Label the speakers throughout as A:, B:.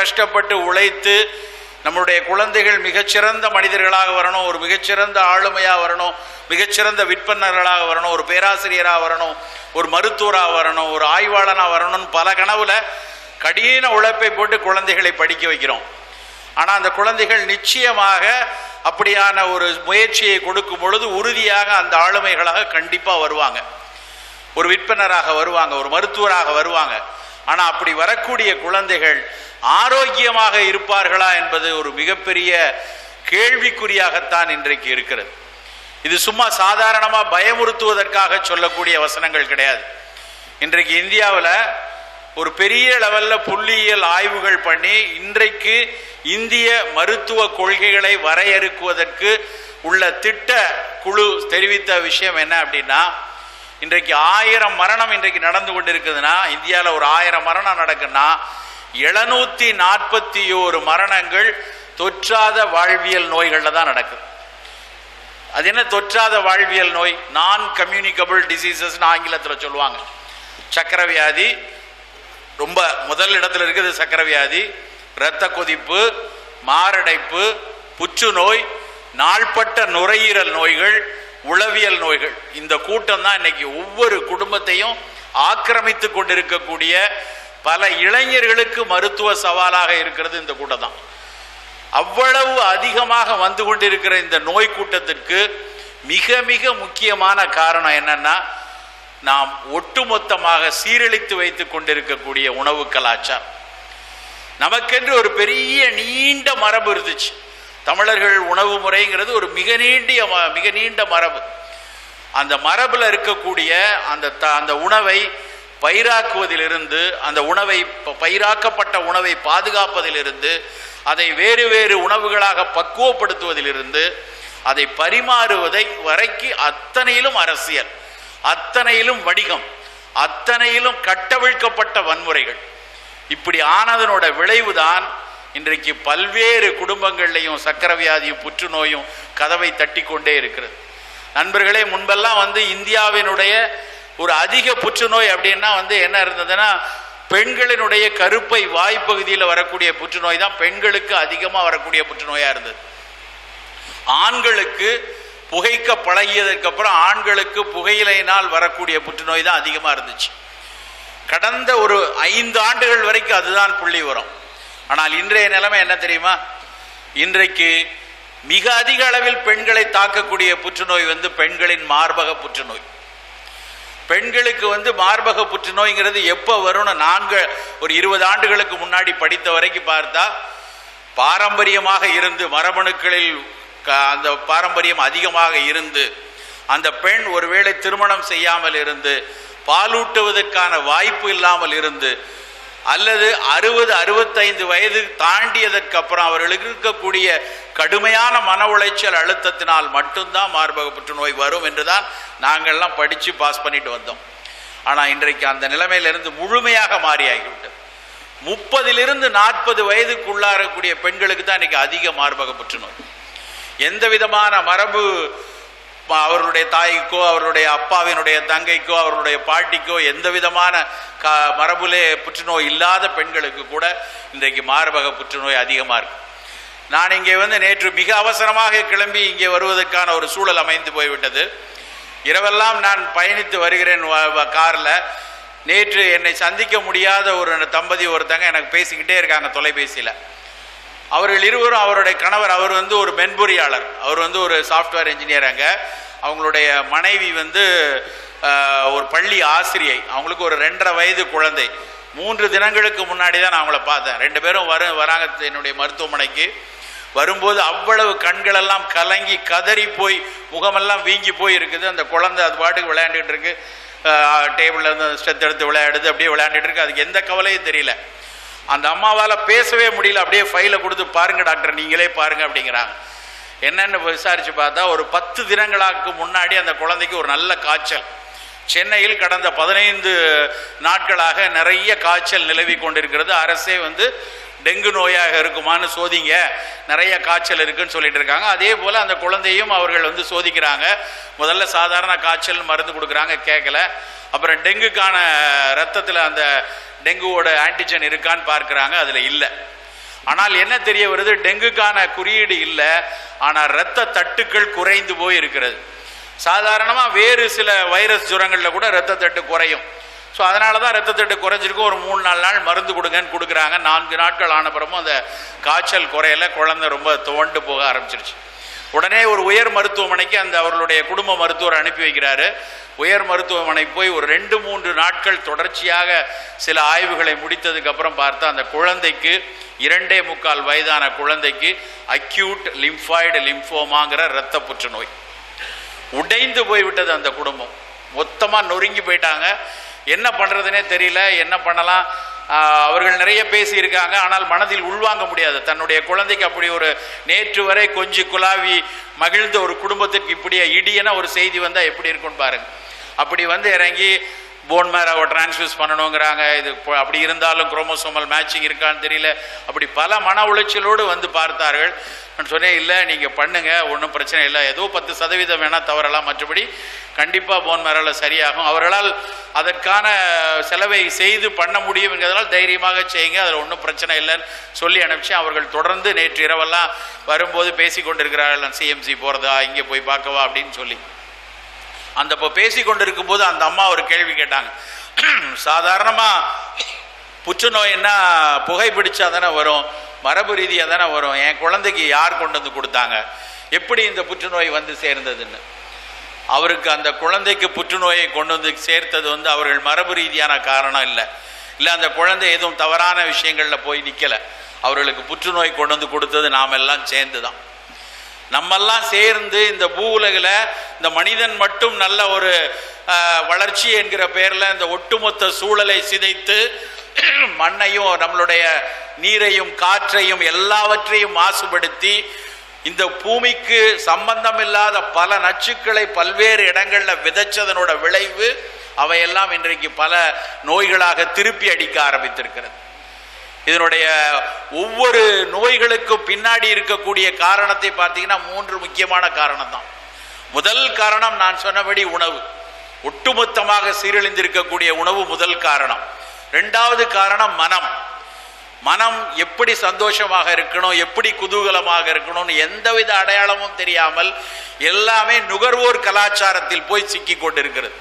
A: கஷ்டப்பட்டு உழைத்து நம்முடைய குழந்தைகள் மிகச்சிறந்த மனிதர்களாக வரணும் ஒரு மிகச்சிறந்த ஆளுமையாக வரணும் மிகச்சிறந்த விற்பனர்களாக வரணும் ஒரு பேராசிரியராக வரணும் ஒரு மருத்துவராக வரணும் ஒரு ஆய்வாளனாக வரணும்னு பல கனவுல கடின உழைப்பை போட்டு குழந்தைகளை படிக்க வைக்கிறோம். ஆனால் அந்த குழந்தைகள் நிச்சயமாக அப்படியான ஒரு முயற்சியை கொடுக்கும் பொழுது உறுதியாக அந்த ஆளுமைகளாக கண்டிப்பாக வருவாங்க. ஒரு விற்பனராக வருவாங்க ஒரு மருத்துவராக வருவாங்க. ஆனால் அப்படி வரக்கூடிய குழந்தைகள் ஆரோக்கியமாக இருப்பார்களா என்பது ஒரு மிகப்பெரிய கேள்விக்குறியாகத்தான் இன்றைக்கு இருக்கிறது. இது சும்மா சாதாரணமாக பயமுறுத்துவதற்காக சொல்லக்கூடிய வசனங்கள் கிடையாது. இன்றைக்கு இந்தியாவில் ஒரு பெரிய லெவலில் புள்ளியியல் ஆய்வுகள் பண்ணி இன்றைக்கு இந்திய மருத்துவ கொள்கைகளை வரையறுக்குவதற்கு உள்ள திட்ட குழு தெரிவித்த விஷயம் என்ன அப்படின்னா இன்றைக்கு ஆயிரம் மரணம் இன்றைக்கு நடந்து கொண்டிருக்குதுன்னா இந்தியாவில் ஒரு ஆயிரம் மரணம் நடக்குன்னா எழுநூத்தி நாற்பத்தி ஓரு மரணங்கள் தொற்றாத வாழ்வியல் நோய்களில் தான் நடக்குது. அது என்ன தொற்றாத வாழ்வியல் நோய்? நான் கம்யூனிகபிள் டிசீசஸ்னு ஆங்கிலத்தில் சொல்லுவாங்க. சக்கரவியாதி ரொம்ப முதல் இடத்துல இருக்குது சக்கரவியாதி இரத்த கொதிப்பு மாரடைப்பு புற்றுநோய் நாள்பட்ட நுரையீரல் நோய்கள் உளவியல் நோய்கள். இந்த கூட்டம் தான் இன்னைக்கு ஒவ்வொரு குடும்பத்தையும் ஆக்கிரமித்து கொண்டிருக்கக்கூடிய பல இளைஞர்களுக்கு மருத்துவ சவாலாக இருக்கிறது இந்த கூட்டம் தான். அவ்வளவு அதிகமாக வந்து கொண்டிருக்கிற இந்த நோய் கூட்டத்திற்கு மிக மிக முக்கியமான காரணம் என்னன்னா நாம் ஒட்டுமொத்தமாக சீரழித்து வைத்துக் கொண்டிருக்கக்கூடிய உணவு கலாச்சாரம். நமக்கென்று ஒரு பெரிய நீண்ட மரபு இருந்துச்சு. தமிழர்கள் உணவு முறைங்கிறது ஒரு மிக நீண்டிய ம- மிக நீண்ட மரபு. அந்த மரபில் இருக்கக்கூடிய அந்த த அந்த உணவை பயிராக்குவதிலிருந்து அந்த உணவை ப- பயிராக்கப்பட்ட உணவை பாதுகாப்பதிலிருந்து அதை வேறு வேறு உணவுகளாக பக்குவப்படுத்துவதிலிருந்து அதை பரிமாறுவதை வரைக்கு அத்தனையிலும் அரசியல் அத்தனையிலும் வணிகம் அத்தனையிலும் கட்டவிழ்க்கப்பட்ட வன்முறைகள். இப்படி ஆனதனோட விளைவுதான் இன்றைக்கு பல்வேறு குடும்பங்கள்லையும் சக்கரை வியாதியும் புற்றுநோயும் கதவை தட்டி கொண்டே இருக்கிறது. நண்பர்களே முன்பெல்லாம் வந்து இந்தியாவினுடைய ஒரு அதிக புற்றுநோய் அப்படின்னா வந்து என்ன இருந்ததுன்னா பெண்களினுடைய கருப்பை வாய்ப்பகுதியில் வரக்கூடிய புற்றுநோய் தான் பெண்களுக்கு அதிகமாக வரக்கூடிய புற்றுநோயாக இருந்தது. ஆண்களுக்கு புகைக்க பழகியதுக்கப்புறம் ஆண்களுக்கு புகையிலையினால் வரக்கூடிய புற்றுநோய் தான் அதிகமாக இருந்துச்சு. கடந்த ஒரு ஐந்து ஆண்டுகள் வரைக்கும் அதுதான் புள்ளி வரும் ஆனால் இன்றைய நிலைமை என்ன தெரியுமா? இன்றைக்கு மிக அதிக அளவில் பெண்களை தாக்கக்கூடிய புற்றுநோய் வந்து பெண்களின் மார்பக புற்றுநோய். பெண்களுக்கு வந்து மார்பக புற்றுநோய்ங்கிறது எப்போ வரும்னு நாங்கள் ஒரு இருபது ஆண்டுகளுக்கு முன்னாடி படித்த வரைக்கும் பார்த்தா பாரம்பரியமாக இருந்து மரபணுக்களில் க- அந்த பாரம்பரியம் அதிகமாக இருந்து அந்த பெண் ஒருவேளை திருமணம் செய்யாமல் இருந்து பாலூட்டுவதற்கான வாய்ப்பு இல்லாமல் இருந்து அல்லது அறுபது அறுபத்தைந்து வயது தாண்டியதற்கு அப்புறம் அவர்களுக்கு இருக்கக்கூடிய கடுமையான மன உளைச்சல் அழுத்தத்தினால் மட்டும்தான் மார்பக புற்றுநோய் வரும் என்றுதான் நாங்கள்லாம் படித்து பாஸ் பண்ணிட்டு வந்தோம். ஆனால் இன்றைக்கு அந்த நிலைமையிலிருந்து முழுமையாக மாறியாகிவிட்டது முப்பதிலிருந்து நாற்பது வயதுக்குள்ளாரக்கூடிய பெண்களுக்கு தான் இன்னைக்கு அதிக மார்பக புற்றுநோய். எந்த விதமான மரபு அவர்களுடைய தாய்க்கோ அவர்களுடைய அப்பாவினுடைய தங்கைக்கோ அவர்களுடைய பாட்டிக்கோ எந்த விதமான க மரபுலே புற்றுநோய் இல்லாத பெண்களுக்கு கூட இன்றைக்கு மார்பக புற்றுநோய் அதிகமாக இருக்கு. நான் இங்கே வந்து நேற்று மிக அவசரமாக கிளம்பி இங்கே வருவதற்கான ஒரு சூழல் அமைந்து போய்விட்டது. இரவெல்லாம் நான் பயணித்து வருகிறேன் காரில். நேற்று என்னை சந்திக்க முடியாத ஒரு தம்பதி ஒருத்தங்க எனக்கு பேசிக்கிட்டே இருக்காங்க தொலைபேசியில். அவர்கள் இருவரும் அவருடைய கணவர் அவர் வந்து ஒரு மென்பொறியாளர். அவர் வந்து ஒரு சாஃப்ட்வேர் இன்ஜினியர் அங்கே. அவங்களுடைய மனைவி வந்து ஒரு பள்ளி ஆசிரியை. அவங்களுக்கு ஒரு ரெண்டரை வயது குழந்தை. மூன்று தினங்களுக்கு முன்னாடி தான் நான் அவங்கள பார்த்தேன். ரெண்டு பேரும் வர வராங்க என்னுடைய மருத்துவமனைக்கு. வரும்போது அவ்வளவு கண்களெல்லாம் கலங்கி கதறி போய் முகமெல்லாம் வீங்கி போய் இருக்குது. அந்த குழந்தை அது பாட்டுக்கு விளையாண்டுட்டு இருக்கு. டேபிளில் இருந்து ஸ்டெத் எடுத்து விளையாடுது. அப்படியே விளையாண்டுட்டு இருக்கு. அதுக்கு எந்த கவலையும் தெரியல. அந்த அம்மாவால் பேசவே முடியல அப்படியே ஃபைலை கொடுத்து பாருங்க டாக்டர் நீங்களே பாருங்க அப்படிங்கிறாங்க. என்னென்னு விசாரித்து பார்த்தா ஒரு பத்து தினங்களாக்கு முன்னாடி அந்த குழந்தைக்கு ஒரு நல்ல காய்ச்சல். சென்னையில் கடந்த பதினைந்து நாட்களாக நிறைய காய்ச்சல் நிலவி கொண்டிருக்கிறது. அரசே வந்து டெங்கு நோயாக இருக்குமான்னு சோதிங்க. நிறைய காய்ச்சல் இருக்குன்னு சொல்லிட்டு இருக்காங்க. அதே போல் அந்த குழந்தையும் அவர்கள் வந்து சோதிக்கிறாங்க. முதல்ல சாதாரண காய்ச்சல் மருந்து கொடுக்குறாங்க கேட்கல அப்புறம் டெங்குக்கான ரத்தத்தில் அந்த டெங்குவோட ஆன்டிஜன் இருக்கான்னு பார்க்குறாங்க அதில் இல்லை. ஆனால் என்ன தெரிய வருது? டெங்குக்கான குறியீடு இல்லை ஆனால் இரத்த தட்டுக்கள் குறைந்து போய் இருக்கிறது சாதாரணமாக வேறு சில வைரஸ் ஜுரங்களில் கூட இரத்த தட்டு குறையும். ஸோ அதனால தான் ரத்த தட்டு குறைஞ்சிருக்கும். ஒரு மூணு நாலு நாள் மருந்து கொடுங்கன்னு கொடுக்குறாங்க. நான்கு நாட்கள் ஆன பிறமும் அந்த காய்ச்சல் குறையல குழந்தை ரொம்ப துவண்டு போக ஆரம்பிச்சிருச்சு. உடனே ஒரு உயர் மருத்துவமனைக்கு அந்த அவர்களுடைய குடும்ப மருத்துவர் அனுப்பி வைக்கிறாரு. உயர் மருத்துவமனை போய் ஒரு ரெண்டு மூன்று நாட்கள் தொடர்ச்சியாக சில ஆய்வுகளை முடித்ததுக்கு அப்புறம் பார்த்தா அந்த குழந்தைக்கு இரண்டே முக்கால் வயதான குழந்தைக்கு அக்யூட் லிம்ஃபாய்டு லிம்ஃபோமாங்கிற இரத்த புற்றுநோய். உடைந்து போய்விட்டது அந்த குடும்பம். மொத்தமாக நொறுங்கி போயிட்டாங்க. என்ன பண்ணுறதுனே தெரியல. என்ன பண்ணலாம்? அவர்கள் நிறைய பேசியிருக்காங்க. ஆனால் மனதில் உள்வாங்க முடியாது. தன்னுடைய குழந்தைக்கு அப்படி ஒரு நேற்று வரை கொஞ்சி குலாவி மகிழ்ந்த ஒரு குடும்பத்திற்கு இப்படியே இடியன ஒரு செய்தி வந்தால் எப்படி இருக்கும்னு பாருங்க. அப்படி வந்து இறங்கி போன் மேராவை டிரான்ஸ்ஃபியூஸ் பண்ணணுங்கிறாங்க. இது இப்போ அப்படி இருந்தாலும் குரோமோசோமல் மேட்சிங் இருக்கான்னு தெரியல. அப்படி பல மன உளைச்சலோடு வந்து பார்த்தார்கள். நான் சொன்னேன் இல்லை நீங்கள் பண்ணுங்கள் ஒன்றும் பிரச்சனை இல்லை. ஏதோ பத்து சதவீதம் வேணால் தவறலாம். மற்றபடி கண்டிப்பாக போன் மேரால் சரியாகும். அவர்களால் அதற்கான செலவை செய்து பண்ண முடியும் தைரியமாக செய்யுங்க. அதில் ஒன்றும் பிரச்சனை இல்லைன்னு சொல்லி அனுப்பிச்சு அவர்கள் தொடர்ந்து நேற்று இரவெல்லாம் வரும்போது பேசி கொண்டிருக்கிறார்கள் நான் சிஎம்சி போகிறதா இங்கே போய் பார்க்கவா அப்படின்னு சொல்லி. அந்த இப்போ பேசி கொண்டிருக்கும் போது அந்த அம்மா ஒரு கேள்வி கேட்டாங்க. சாதாரணமாக புற்றுநோய்னா புகைப்பிடிச்சா தானே வரும் மரபு ரீதியாக தானே வரும் என் குழந்தைக்கு யார் கொண்டு வந்து கொடுத்தாங்க எப்படி இந்த புற்றுநோய் வந்து சேர்ந்ததுன்னு. அவருக்கு அந்த குழந்தைக்கு புற்றுநோயை கொண்டு வந்து சேர்த்தது வந்து அவர்கள் மரபு ரீதியான காரணம் இல்லை. இல்லை அந்த குழந்தை எதுவும் தவறான விஷயங்களில் போய் நிற்கலை அவர்களுக்கு புற்றுநோய் கொண்டு வந்து கொடுத்தது நாம் எல்லாம் சேர்ந்து தான் நம்மெல்லாம் சேர்ந்து இந்த பூ உலகில் இந்த மனிதன் மட்டும் நல்ல ஒரு வளர்ச்சி என்கிற பெயரில் இந்த ஒட்டுமொத்த சூழலை சிதைத்து மண்ணையும் நம்மளுடைய நீரையும் காற்றையும் எல்லாவற்றையும் மாசுபடுத்தி இந்த பூமிக்கு சம்பந்தம் இல்லாத பல நச்சுக்களை பல்வேறு இடங்களில் விதைச்சதனோட விளைவு அவையெல்லாம் இன்றைக்கு பல நோய்களாக திருப்பி அடிக்க ஆரம்பித்திருக்கிறது. இதனுடைய ஒவ்வொரு நோய்களுக்கும் பின்னாடி இருக்கக்கூடிய காரணத்தை பார்த்தீங்கன்னா மூன்று முக்கியமான காரணம் தான் முதல் காரணம் நான் சொன்னபடி உணவு. ஒட்டுமொத்தமாக சீரழிந்திருக்கக்கூடிய உணவு முதல் காரணம். ரெண்டாவது காரணம் மனம். மனம் எப்படி சந்தோஷமாக இருக்கணும் எப்படி குதூகலமாக இருக்கணும்னு எந்தவித அடையாளமும் தெரியாமல் எல்லாமே நுகர்வோர் கலாச்சாரத்தில் போய் சிக்கி கொண்டிருக்கிறது.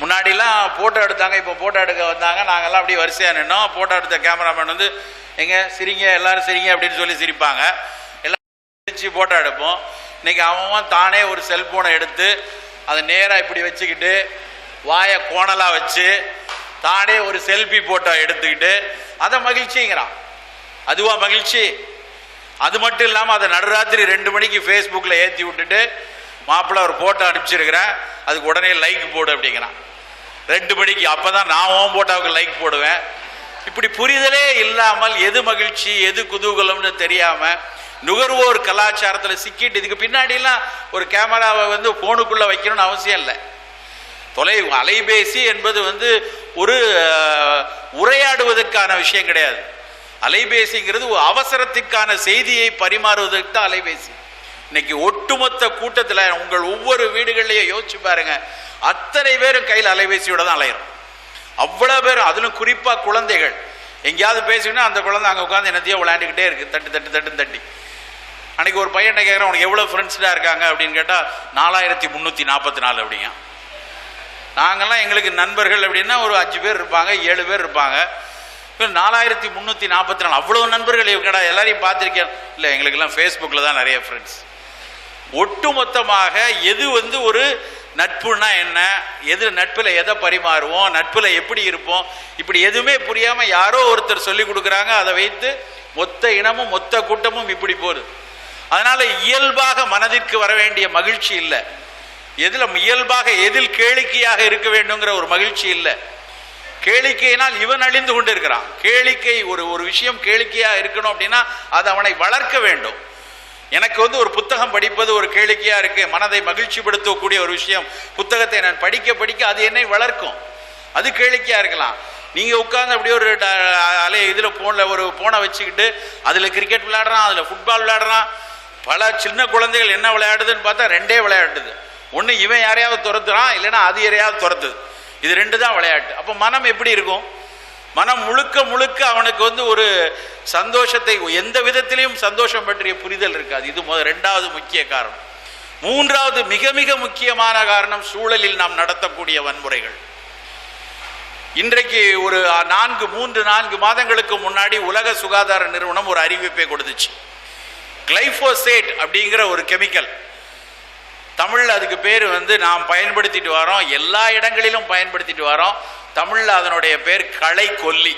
A: முன்னாடிலாம் ஃபோட்டோ எடுத்தாங்க இப்போ ஃபோட்டோ எடுக்க வந்தாங்க. நாங்கள்லாம் அப்படியே வரிசையாக நின்னோம். ஃபோட்டோ எடுத்த கேமராமேன் வந்து எங்கே சிரிங்க எல்லாரும் சிரிங்க அப்படின்னு சொல்லி சிரிப்பாங்க. எல்லாம் சிரிச்சு ஃபோட்டோ எடுப்போம். இன்றைக்கி அவன் தானே ஒரு செல்ஃபோனை எடுத்து அதை நேராக இப்படி வச்சுக்கிட்டு வாயை கோணலாக வச்சு தானே ஒரு செல்ஃபி ஃபோட்டோ எடுத்துக்கிட்டு அதை மகிழ்ச்சிங்கிறான். அதுவா மகிழ்ச்சி? அது மட்டும் இல்லாமல் அதை நடுராத்திரி ரெண்டு மணிக்கு ஃபேஸ்புக்கில் ஏற்றி விட்டுட்டு மாப்பிள்ளை ஒரு ஃபோட்டோ அனுப்பிச்சிருக்கிறேன் அதுக்கு உடனே லைக் போடு அப்படிங்கிறான். ரெண்டு மணிக்கு அப்போ தான் நான் ஓன் போட்டோவுக்கு லைக் போடுவேன். இப்படி புரிதலே இல்லாமல் எது மகிழ்ச்சி எது குதூகலம்னு தெரியாமல் நுகர்வோர் கலாச்சாரத்தில் சிக்கிட்டு இதுக்கு பின்னாடிலாம் ஒரு கேமராவை வந்து ஃபோனுக்குள்ளே வைக்கணும்னு அவசியம் இல்லை. தொலை அலைபேசி என்பது வந்து ஒரு உரையாடுவதற்கான விஷயம் கிடையாது. அலைபேசிங்கிறது அவசரத்துக்கான அவசரத்திற்கான செய்தியை பரிமாறுவதற்கு தான் அலைபேசி. இன்னைக்கு ஒட்டுமொத்த கூட்டத்தில் உங்கள் ஒவ்வொரு வீடுகள்லையும் யோசிச்சு பாருங்க. அத்தனை பேரும் கையில் அலைபேசியோட தான் அலையிறோம். அவ்வளோ பேரும் அதிலும் குறிப்பாக குழந்தைகள். எங்கேயாவது பேசினா அந்த குழந்தை அங்கே உட்காந்து என்னத்தையோ விளையாண்டுக்கிட்டே இருக்கு. தட்டு தட்டு தட்டு தட்டி. அன்னைக்கு ஒரு பையன் கேட்குறேன் உனக்கு எவ்வளோ ஃப்ரெண்ட்ஸ்டாக இருக்காங்க? அப்படின்னு கேட்டால் நாலாயிரத்தி முந்நூற்றி நாற்பத்தி நாலு அப்படிங்க நாங்கள்லாம் எங்களுக்கு நண்பர்கள் அப்படின்னா ஒரு அஞ்சு பேர் இருப்பாங்க ஏழு பேர் இருப்பாங்க. நாலாயிரத்தி முந்நூற்றி நாற்பத்தி நாலு. அவ்வளோ நண்பர்கள் இவங்கடா எல்லாரையும் பார்த்துருக்கேன். இல்லை எங்களுக்கெல்லாம் ஃபேஸ்புக்கில் தான் நிறைய ஃப்ரெண்ட்ஸ் ஒட்டுமொத்தமாக எது வந்து ஒரு நட்புனா என்ன? எது நட்பில் எதை பரிமாறுவோம்? நட்பில் எப்படி இருப்போம்? இப்படி எதுவுமே புரியாமல் யாரோ ஒருத்தர் சொல்லி கொடுக்குறாங்க. அதை வைத்து மொத்த இனமும் மொத்த கூட்டமும் இப்படி போகுது. அதனால் இயல்பாக மனதிற்கு வர வேண்டிய மகிழ்ச்சி இல்லை. எதில் இயல்பாக எதில் கேளிக்கையாக இருக்க வேண்டுங்கிற ஒரு மகிழ்ச்சி இல்லை. கேளிக்கையினால் இவன் அழிந்து கொண்டு இருக்கிறான் கேளிக்கை ஒரு ஒரு விஷயம் கேளிக்கையாக இருக்கணும் அப்படின்னா அது அவனை வளர்க்க வேண்டும். எனக்கு வந்து ஒரு புத்தகம் படிப்பது ஒரு கேளிக்கையாக இருக்கு. மனதை மகிழ்ச்சிப்படுத்தக்கூடிய ஒரு விஷயம். புத்தகத்தை நான் படிக்க படிக்க அது என்னை வளர்க்கும். அது கேளிக்கையாக இருக்கலாம். நீங்கள் உட்காந்து அப்படியே ஒரு ட- அலை இதில் ஃபோனில் ஒரு ஃபோனை வச்சுக்கிட்டு அதில் கிரிக்கெட் விளையாடுறான் அதில் ஃபுட்பால் விளையாடுறான். பல சின்ன குழந்தைகள் என்ன விளையாடுதுன்னு பார்த்தா ரெண்டே விளையாடுது. ஒன்று இவன் யாரையாவது துரத்துறான் இல்லைன்னா அது யாரையாவது துரத்துது. இது ரெண்டு தான் விளையாட்டு. அப்போ மனம் எப்படி இருக்கும்? மனம் முழுக்க முழுக்க அவனுக்கு வந்து ஒரு சந்தோஷத்தை எந்த விதத்திலையும் சந்தோஷம் பற்றிய புரிதல் இருக்காது. இது ரெண்டாவது முக்கிய காரணம். மூன்றாவது மிக மிக முக்கியமான காரணம் சூழலில் நாம் நடத்தக்கூடிய வன்முறைகள். இன்றைக்கு ஒரு நான்கு மூன்று நான்கு மாதங்களுக்கு முன்னாடி உலக சுகாதார நிறுவனம் ஒரு அறிவிப்பை கொடுத்துச்சு. கிளைஃபோசேட் அப்படிங்கிற ஒரு கெமிக்கல். தமிழில் அதுக்கு பேர் வந்து நாம் பயன்படுத்திட்டு வரோம். எல்லா இடங்களிலும் பயன்படுத்திட்டு வரோம். தமிழில் அதனுடைய பேர் களை கொல்லி.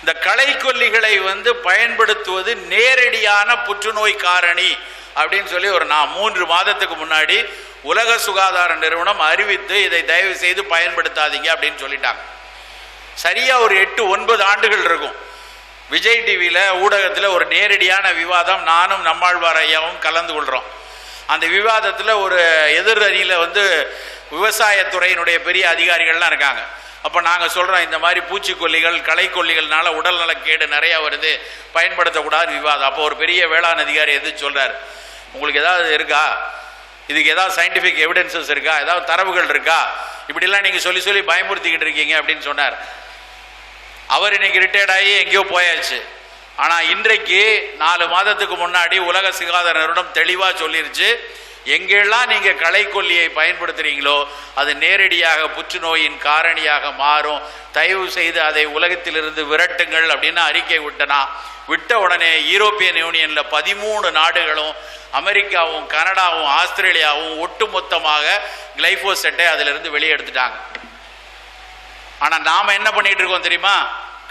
A: இந்த களை கொல்லிகளை வந்து பயன்படுத்துவது நேரடியான புற்றுநோய் காரணி அப்படின்னு சொல்லி ஒரு நான் மூன்று மாதத்துக்கு முன்னாடி உலக சுகாதார நிறுவனம் அறிவித்து இதை தயவு செய்து பயன்படுத்தாதீங்க அப்படின்னு சொல்லிட்டாங்க. சரியா ஒரு எட்டு ஒன்பது ஆண்டுகள் இருக்கும். விஜய் டிவியில் ஊடகத்தில் ஒரு நேரடியான விவாதம் நானும் நம்மாழ்வார் ஐயாவும் கலந்து கொள்கிறோம் அந்த விவாதத்தில் ஒரு எதிர் அணியில் வந்து விவசாயத்துறையினுடைய பெரிய அதிகாரிகள்லாம் இருக்காங்க. அப்போ நாங்கள் சொல்கிறோம் இந்த மாதிரி பூச்சிக்கொல்லிகள் களைக்கொல்லிகள்னால உடல் நலக்கேடு நிறையா வருது பயன்படுத்தக்கூடாது விவாதம். அப்போ ஒரு பெரிய வேளாண் அதிகாரி எது சொல்கிறார் உங்களுக்கு ஏதாவது இருக்கா? இதுக்கு ஏதாவது சயின்டிஃபிக் எவிடன்சஸ் இருக்கா? ஏதாவது தரவுகள் இருக்கா? இப்படிலாம் நீங்கள் சொல்லி சொல்லி பயமுறுத்திக்கிட்டு இருக்கீங்க அப்படின்னு சொன்னார். அவர் இன்னைக்கு ரிட்டையர்ட் ஆகி எங்கேயோ போயாச்சு. ஆனால் இன்றைக்கு நாலு மாதத்துக்கு முன்னாடி உலக சுகாதார நிறுவனம் தெளிவாக சொல்லிருச்சு எங்கெல்லாம் நீங்கள் களைக்கொல்லியை பயன்படுத்துகிறீங்களோ அது நேரடியாக புற்றுநோயின் காரணியாக மாறும். தயவு செய்து அதை உலகத்திலிருந்து விரட்டுங்கள் அப்படின்னு அறிக்கை விட்டனா விட்ட உடனே யூரோப்பியன் யூனியனில் பதிமூணு நாடுகளும் அமெரிக்காவும் கனடாவும் ஆஸ்திரேலியாவும் ஒட்டுமொத்தமாக கிளைஃபோசெட்டை அதிலிருந்து வெளியே எடுத்துட்டாங்க ஆனால் நாம் என்ன பண்ணிகிட்டு இருக்கோம் தெரியுமா?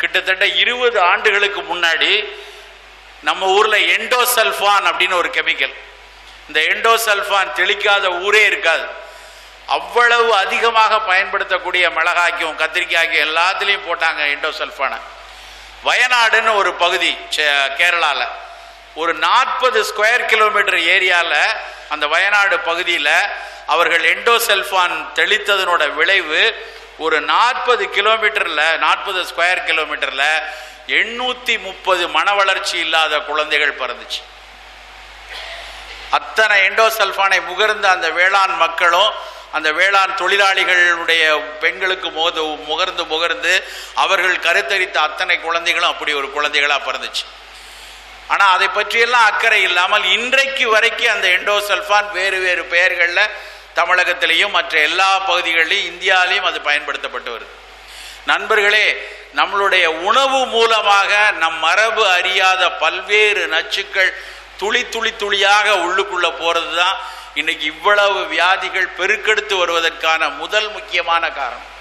A: கிட்டத்தட்ட இருபது ஆண்டுகளுக்கு முன்னாடி நம்ம ஊரில் எண்டோசல்ஃபான் அப்படின்னு ஒரு கெமிக்கல். இந்த எண்டோசல்ஃபான் தெளிக்காத ஊரே இருக்காது. அவ்வளவு அதிகமாக பயன்படுத்தக்கூடிய மிளகாய்க்கும் கத்திரிக்காய்க்கும் எல்லாத்துலேயும் போட்டாங்க எண்டோசல்ஃபானை. வயநாடுன்னு ஒரு பகுதி கேரளாவில் ஒரு நாற்பது ஸ்கொயர் கிலோமீட்டர் ஏரியாவில் அந்த வயநாடு பகுதியில் அவர்கள் எண்டோசெல்ஃபான் தெளித்ததனோட விளைவு ஒரு நாற்பது கிலோமீட்டரில் நாற்பது ஸ்கொயர் கிலோமீட்டரில் எண்ணூற்றி முப்பது மன வளர்ச்சி இல்லாத குழந்தைகள் பிறந்துச்சு. அத்தனை எண்டோசல்ஃபானை முகர்ந்த அந்த வேளாண் மக்களும் அந்த வேளாண் தொழிலாளிகளுடைய பெண்களுக்கு முகது முகர்ந்து முகர்ந்து அவர்கள் கருத்தரித்த அத்தனை குழந்தைகளும் அப்படி ஒரு குழந்தைகளாக பிறந்துச்சு. ஆனால் அதை பற்றியெல்லாம் அக்கறை இல்லாமல் இன்றைக்கு வரைக்கும் அந்த எண்டோசல்ஃபான் வேறு வேறு பெயர்களில் தமிழகத்திலையும் மற்ற எல்லா பகுதிகளிலும் இந்தியாவிலையும் அது பயன்படுத்தப்பட்டு வருது. நண்பர்களே நம்மளுடைய உணவு மூலமாக நம் மரபு அறியாத பல்வேறு நச்சுக்கள் துளி துளி துளியாக உள்ளுக்குள்ள போகிறது தான் இன்னைக்கு இவ்வளவு வியாதிகள் பெருக்கெடுத்து வருவதற்கான முதல் முக்கியமான காரணம்.